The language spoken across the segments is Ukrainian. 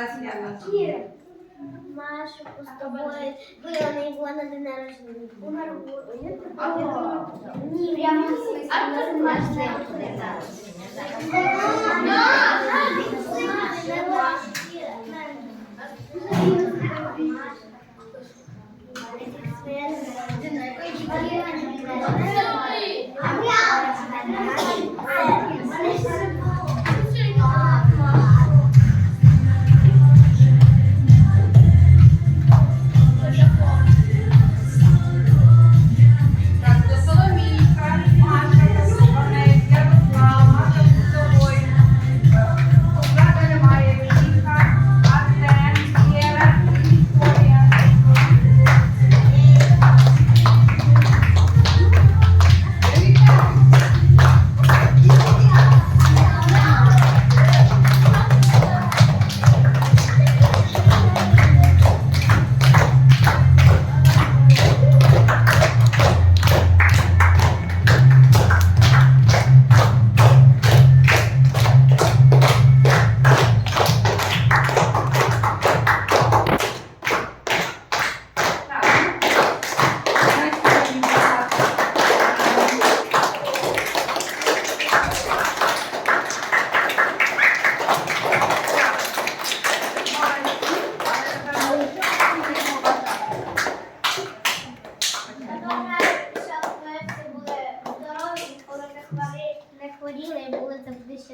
На Кіра. Маша, з тобою. Вона і була на день народження. Ні, прямо а хто з день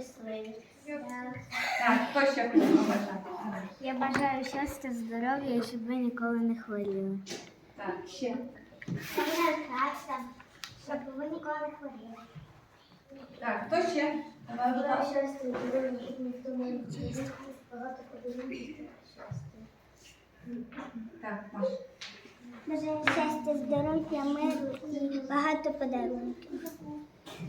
щасливі. Так, хто ще хоче побажати? Я бажаю щастя, здоров'я і щоб ви ніколи не хворіли. Так, ще. Я бажаю щастя, щоб ви ніколи не хворіли. Так, хто ще? Давай, будь ласка. щастя, здоров'я ніхто не вчить. Багато подарунків щастя. Так, Маша. Бажаю щастя, здоров'я, миру і багато подарунків.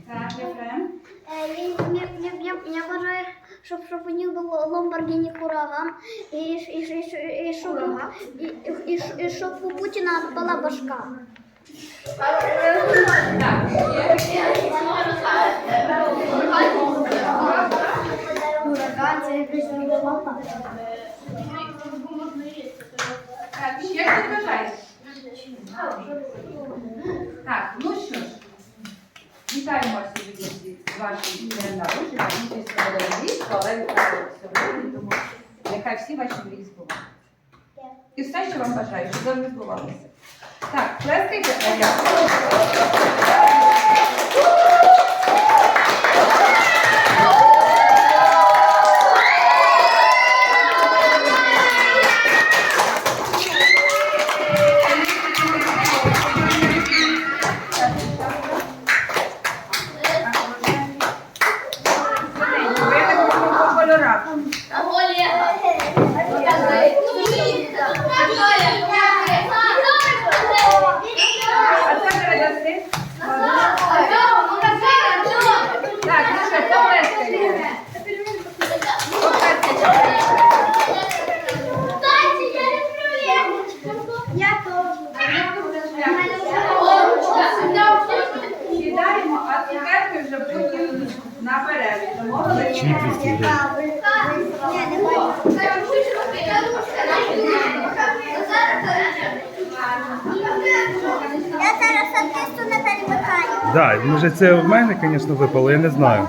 Так, Єфрем. Е, Я, я, я, я, я бажаю, щоб, щоб у них було Ламборгіні Кураган і, і, і, і, і, щоб, і, і, і, і щоб у Путіна була башка. Так, є. Ураган це якась мапа. Так, ще хто бажає? Так, ну що ж, вітаємо вас Вашим днем народження, участь в але вітаю сьогодні, тому нехай всі ваші мрії збуваються. І все, що вам бажаю, щоб завжди збувалося. Так, плескайте, кольорах. А це передасти? Так, ну що, поплескайте. Сідаємо, а вже потім на. Домовились? Михайлівну. Да, може це в мене, звісно, випало, я не знаю.